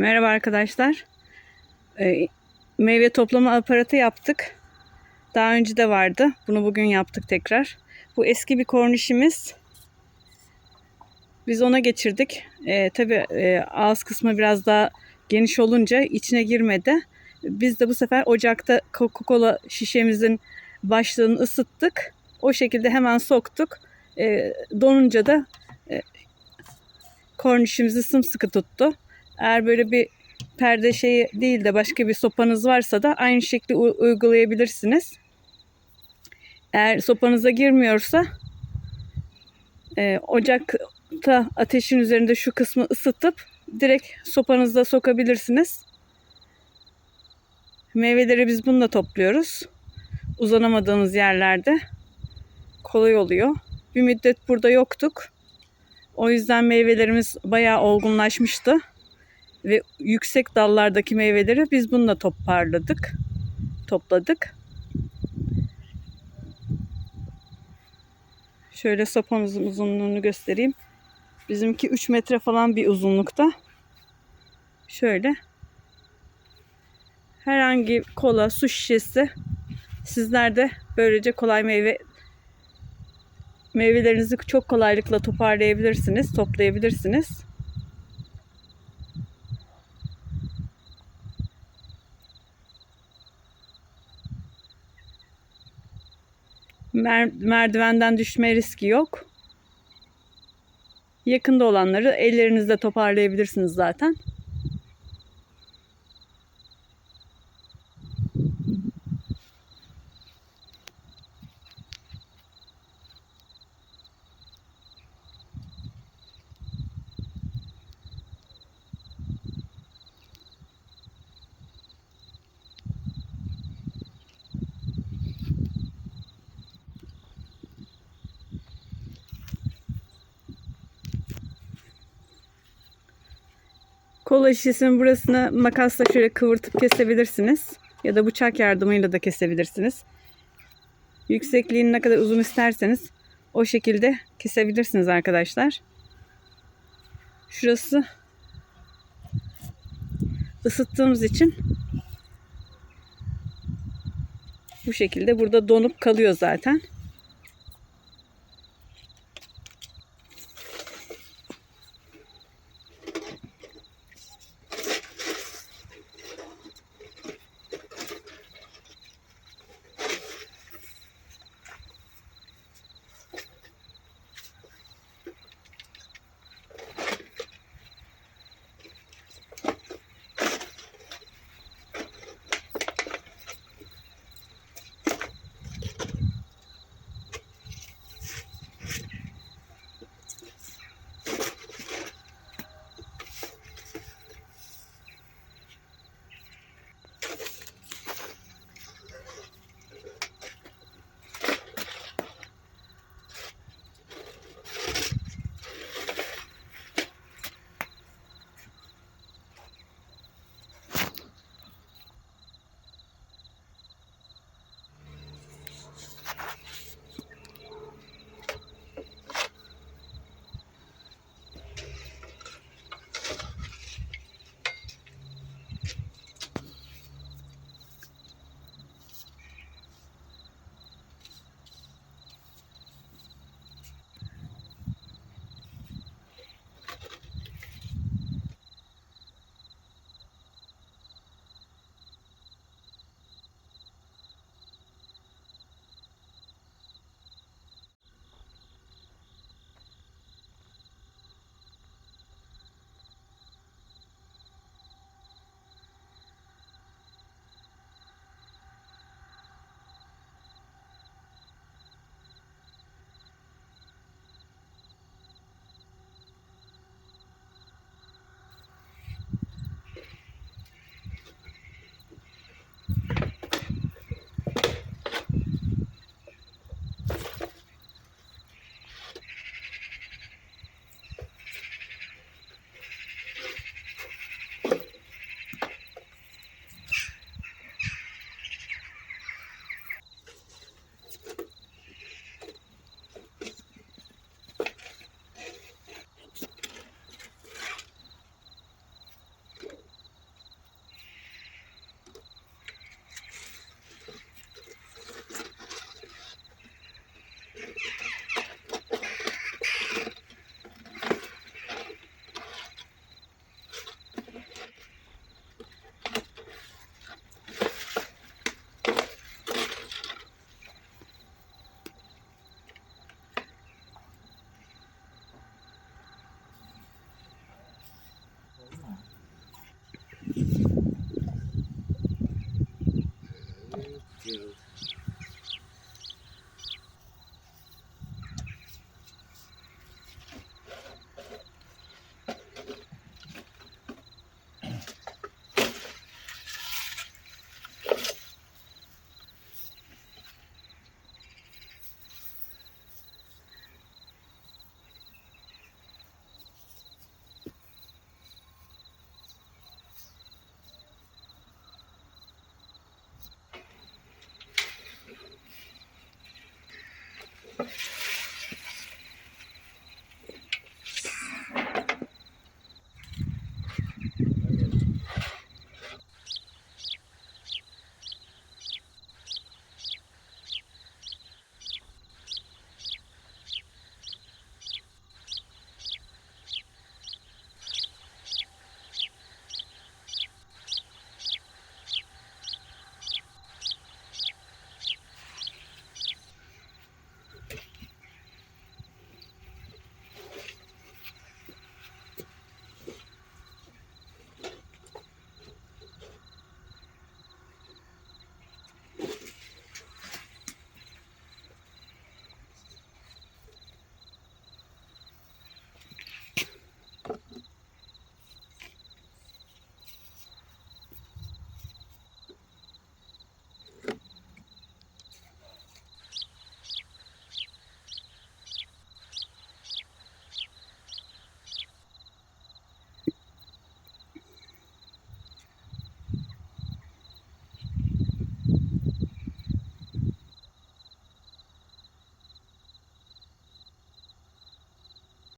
Merhaba arkadaşlar. Ee, meyve toplama aparatı yaptık. Daha önce de vardı. Bunu bugün yaptık tekrar. Bu eski bir kornişimiz. Biz ona geçirdik. Ee, tabii e, ağız kısmı biraz daha geniş olunca içine girmedi. Biz de bu sefer ocakta Coca-Cola şişemizin başlığını ısıttık. O şekilde hemen soktuk. Ee, donunca da e, kornişimizi sımsıkı tuttu. Eğer böyle bir perde şeyi değil de başka bir sopanız varsa da aynı şekli uygulayabilirsiniz. Eğer sopanıza girmiyorsa e, ocakta ateşin üzerinde şu kısmı ısıtıp direkt sopanızda sokabilirsiniz. Meyveleri biz bununla topluyoruz. Uzanamadığımız yerlerde kolay oluyor. Bir müddet burada yoktuk. O yüzden meyvelerimiz bayağı olgunlaşmıştı. Ve yüksek dallardaki meyveleri biz bununla toparladık. Topladık. Şöyle sopamızın uzunluğunu göstereyim. Bizimki 3 metre falan bir uzunlukta. Şöyle. Herhangi kola, su şişesi sizler de böylece kolay meyve meyvelerinizi çok kolaylıkla toparlayabilirsiniz, toplayabilirsiniz. Mer- merdivenden düşme riski yok. Yakında olanları ellerinizde toparlayabilirsiniz zaten. Kola şişesinin burasını makasla şöyle kıvırtıp kesebilirsiniz. Ya da bıçak yardımıyla da kesebilirsiniz. Yüksekliğini ne kadar uzun isterseniz o şekilde kesebilirsiniz arkadaşlar. Şurası ısıttığımız için bu şekilde burada donup kalıyor zaten.